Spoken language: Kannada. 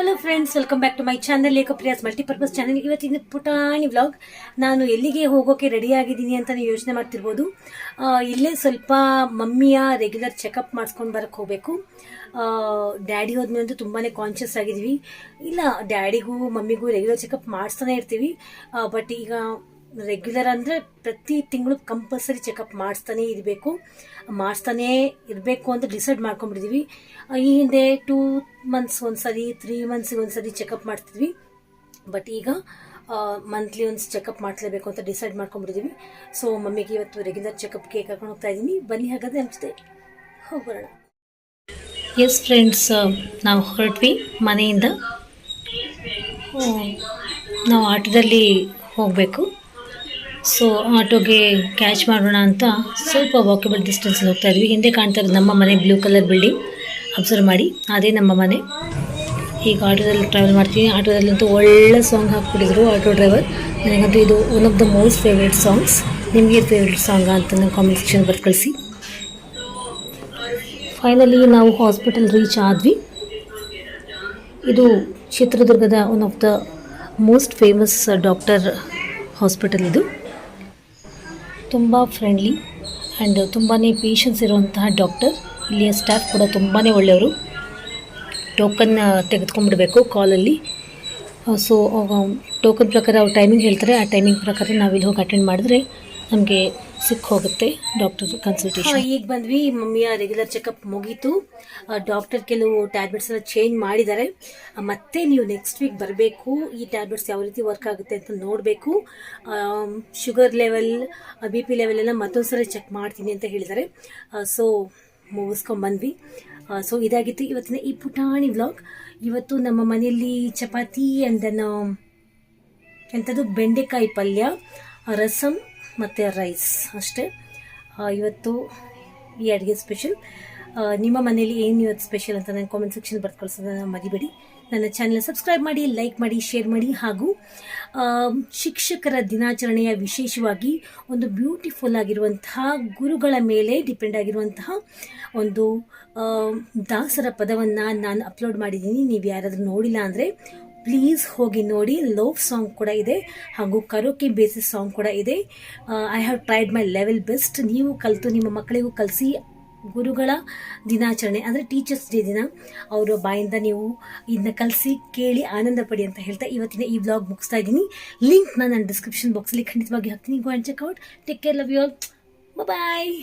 Hello friends welcome back to my channel Lekhapriyas multipurpose channel ಇವತ್ತಿನ ಪುಟಾಣಿ ವ್ಲಾಗ್ ನಾನು ಎಲ್ಲಿಗೆ ಹೋಗೋಕೆ ರೆಡಿ ಆಗಿದ್ದೀನಿ ಅಂತ ಯೋಚನೆ ಮಾಡ್ತಿರ್ಬೋದು. ಇಲ್ಲೇ ಸ್ವಲ್ಪ ಮಮ್ಮಿಯ ರೆಗ್ಯುಲರ್ ಚೆಕಪ್ ಮಾಡಿಸ್ಕೊಂಡು ಬರಕ್ಕೆ ಹೋಗಬೇಕು. ಡ್ಯಾಡಿ ಹೋದ್ಮೇಲೆ ತುಂಬಾ ಕಾನ್ಷಿಯಸ್ ಆಗಿದ್ದೀವಿ ಇಲ್ಲ ಡ್ಯಾಡಿಗೂ ಮಮ್ಮಿಗೂ ರೆಗ್ಯುಲರ್ ಚೆಕಪ್ ಮಾಡಿಸ್ತಾನೆ ಇರ್ತೀವಿ. ಬಟ್ ಈಗ ರೆಗ್ಯುಲರ್ ಅಂದರೆ ಪ್ರತಿ ತಿಂಗಳು ಕಂಪಲ್ಸರಿ ಚೆಕಪ್ ಮಾಡಿಸ್ತಾನೇ ಇರಬೇಕು. ಮಾಡಿಸ್ತಾನೇ ಇರಬೇಕು ಅಂತ ಡಿಸೈಡ್ ಮಾಡ್ಕೊಂಡ್ಬಿಟ್ಟಿದ್ದೀವಿ ಆ, ಈ ಹಿಂದೆ ಟೂ ಮಂತ್ಸ್ ಒಂದ್ಸರಿ ತ್ರೀ ಮಂತ್ಸಿಗೆ ಒಂದ್ಸರಿ ಚೆಕಪ್ ಮಾಡ್ತಿದ್ವಿ. ಬಟ್ ಈಗ ಮಂತ್ಲಿ ಒಂದು ಚೆಕಪ್ ಮಾಡಿಸ್ಲೇಬೇಕು ಅಂತ ಡಿಸೈಡ್ ಮಾಡ್ಕೊಂಡ್ಬಿಟ್ಟಿದ್ದೀವಿ ಸೊ ಮಮ್ಮಿಗೆ ಇವತ್ತು ರೆಗ್ಯುಲರ್ ಚೆಕಪ್ಗೆ ಕರ್ಕೊಂಡು ಹೋಗ್ತಾ ಇದ್ದೀನಿ ಬನ್ನಿ ಹಾಗಾದ್ರೆ ಹೋಗೋಣ. ಎಸ್ ಫ್ರೆಂಡ್ಸ್ ನಾವು ಹೊರಟ್ವಿ ಮನೆಯಿಂದ. ನಾವು ಆಟೋದಲ್ಲಿ ಹೋಗಬೇಕು. ಸೊ ಆಟೋಗೆ ಕ್ಯಾಚ್ ಮಾಡೋಣ ಅಂತ ಸ್ವಲ್ಪ ವಾಕೇಬಲ್ ಡಿಸ್ಟೆನ್ಸಲ್ಲಿ ಹೋಗ್ತಾ ಇದ್ವಿ. ಹಿಂದೆ ಕಾಣ್ತಾ ಇರೋದು ನಮ್ಮ ಮನೆ ಬ್ಲೂ ಕಲರ್ ಬಿಲ್ಡಿಂಗ್ ಅಬ್ಸರ್ವ್ ಮಾಡಿ. ಅದೇ ನಮ್ಮ ಮನೆ. ಈಗ ಆಟೋದಲ್ಲಿ ಟ್ರಾವೆಲ್ ಮಾಡ್ತೀನಿ ಆಟೋದಲ್ಲಂತೂ ಒಳ್ಳೆ ಸಾಂಗ್ ಹಾಕ್ಬಿಟ್ಟಿದ್ರು ಆಟೋ ಡ್ರೈವರ್ ನನಗಂತೂ ಇದು one of the most favourite songs ನಿಮಗೆ ಫೇವ್ರೇಟ್ ಸಾಂಗ್ ಅಂತ ನಾನು ಕಾಮೆಂಟ್ ಸೆಕ್ಷನ್ ಬರ್ದು ಕಳಿಸಿ. ಫೈನಲಿ ನಾವು ಹಾಸ್ಪಿಟಲ್ ರೀಚ್ ಆದ್ವಿ. ಇದು ಚಿತ್ರದುರ್ಗದ one of the most famous doctor hospital ಇದು. ತುಂಬ ಫ್ರೆಂಡ್ಲಿ ಆ್ಯಂಡ್ ತುಂಬಾ ಪೇಷನ್ಸ್ ಇರುವಂತಹ ಡಾಕ್ಟರ್ ಇಲ್ಲಿಯ ಸ್ಟಾಫ್ ಕೂಡ ತುಂಬಾ ಒಳ್ಳೆಯವರು. ಟೋಕನ್ ತೆಗೆದುಕೊಂಡ್ಬಿಡ್ಬೇಕು ಕಾಲಲ್ಲಿ ಸೊ ಟೋಕನ್ ಪ್ರಕಾರ ಅವ್ರು ಟೈಮಿಂಗ್ ಹೇಳ್ತಾರೆ. ಆ ಟೈಮಿಂಗ್ ಪ್ರಕಾರ ನಾವಿಲ್ಲಿ ಹೋಗಿ ಅಟೆಂಡ್ ಮಾಡಿದ್ರೆ ನಮಗೆ ಸಿಕ್ ಹೋಗುತ್ತೆ ಡಾಕ್ಟರ್ ಕನ್ಸಲ್ಟೇಷನ್ ಈಗ ಬಂದ್ವಿ. ಮಮ್ಮಿಯ ರೆಗ್ಯುಲರ್ ಚೆಕಪ್ ಮುಗೀತು. ಡಾಕ್ಟರ್ ಕೆಲವು ಟ್ಯಾಬ್ಲೆಟ್ಸ್ ಎಲ್ಲ ಚೇಂಜ್ ಮಾಡಿದ್ದಾರೆ. ಮತ್ತೆ ನೀವು ನೆಕ್ಸ್ಟ್ ವೀಕ್ ಬರಬೇಕು. ಈ ಟ್ಯಾಬ್ಲೆಟ್ಸ್ ಯಾವ ರೀತಿ ವರ್ಕ್ ಆಗುತ್ತೆ ಅಂತ ನೋಡಬೇಕು. Sugar level B P level ಎಲ್ಲ ಮತ್ತೊಂದ್ಸರಿ ಚೆಕ್ ಮಾಡ್ತೀನಿ ಅಂತ ಹೇಳಿದ್ದಾರೆ. ಸೊ ಮುಗಿಸ್ಕೊಂಡ್ ಬಂದ್ವಿ. ಸೊ ಇದಾಗಿತ್ತು ಇವತ್ತಿನ ಈ ಪುಟಾಣಿ ವ್ಲಾಗ್ ಇವತ್ತು ನಮ್ಮ ಮನೆಯಲ್ಲಿ ಚಪಾತಿ ಆ್ಯಂಡ್ ಎಂಥದ್ದು ಬೆಂಡೆಕಾಯಿ ಪಲ್ಯ ರಸಮ್ ಮತ್ತು ರೈಸ್ ಅಷ್ಟೇ. ಇವತ್ತು ಈ ಅಡುಗೆ ಸ್ಪೆಷಲ್ ನಿಮ್ಮ ಮನೇಲಿ ಏನು ಇವತ್ತು ಸ್ಪೆಷಲ್ ಅಂತ ನಾನು ಕಾಮೆಂಟ್ ಸೆಕ್ಷನ್ ಬರ್ದು ಕಳಿಸೋದನ್ನು ಮರಿಬೇಡಿ. ನನ್ನ ಚಾನಲ್ ಸಬ್ಸ್ಕ್ರೈಬ್ ಮಾಡಿ ಲೈಕ್ ಮಾಡಿ ಶೇರ್ ಮಾಡಿ ಹಾಗೂ ಶಿಕ್ಷಕರ ದಿನಾಚರಣೆಯ ವಿಶೇಷವಾಗಿ ಒಂದು ಬ್ಯೂಟಿಫುಲ್ ಆಗಿರುವಂತಹ ಗುರುಗಳ ಮೇಲೆ ಡಿಪೆಂಡ್ ಆಗಿರುವಂತಹ ಒಂದು ದಾಸರ ಪದವನ್ನು ನಾನು ಅಪ್ಲೋಡ್ ಮಾಡಿದ್ದೀನಿ. ನೀವು ಯಾರಾದರೂ ನೋಡಿಲ್ಲ ಅಂದರೆ ಪ್ಲೀಸ್ ಹೋಗಿ ನೋಡಿ ಲವ್ ಸಾಂಗ್ ಕೂಡ ಇದೆ, ಹಾಗೂ ಕರೋಕೆ ಬೇಸಿಸ್ ಸಾಂಗ್ ಕೂಡ ಇದೆ. I have tried my level best ನೀವು ಕಲಿತು, ನಿಮ್ಮ ಮಕ್ಕಳಿಗೂ ಕಲಿಸಿ, ಗುರುಗಳ ದಿನಾಚರಣೆ, ಅಂದರೆ ಟೀಚರ್ಸ್ ಡೇ ದಿನ, ಅವರ ಬಾಯಿಂದ ನೀವು ಇದನ್ನ ಕಲಿಸಿ, ಕೇಳಿ, ಆನಂದ ಪಡಿ ಅಂತ ಹೇಳ್ತಾ ಇವತ್ತಿನ ಈ ವ್ಲಾಗ್ ಮುಗಿಸ್ತಾ ಇದ್ದೀನಿ. ಲಿಂಕ್ ನಾನು ಡಿಸ್ಕ್ರಿಪ್ಷನ್ ಬಾಕ್ಸಲ್ಲಿ ಖಂಡಿತವಾಗಿ ಹಾಕ್ತೀನಿ. Go and check out take care love you all bye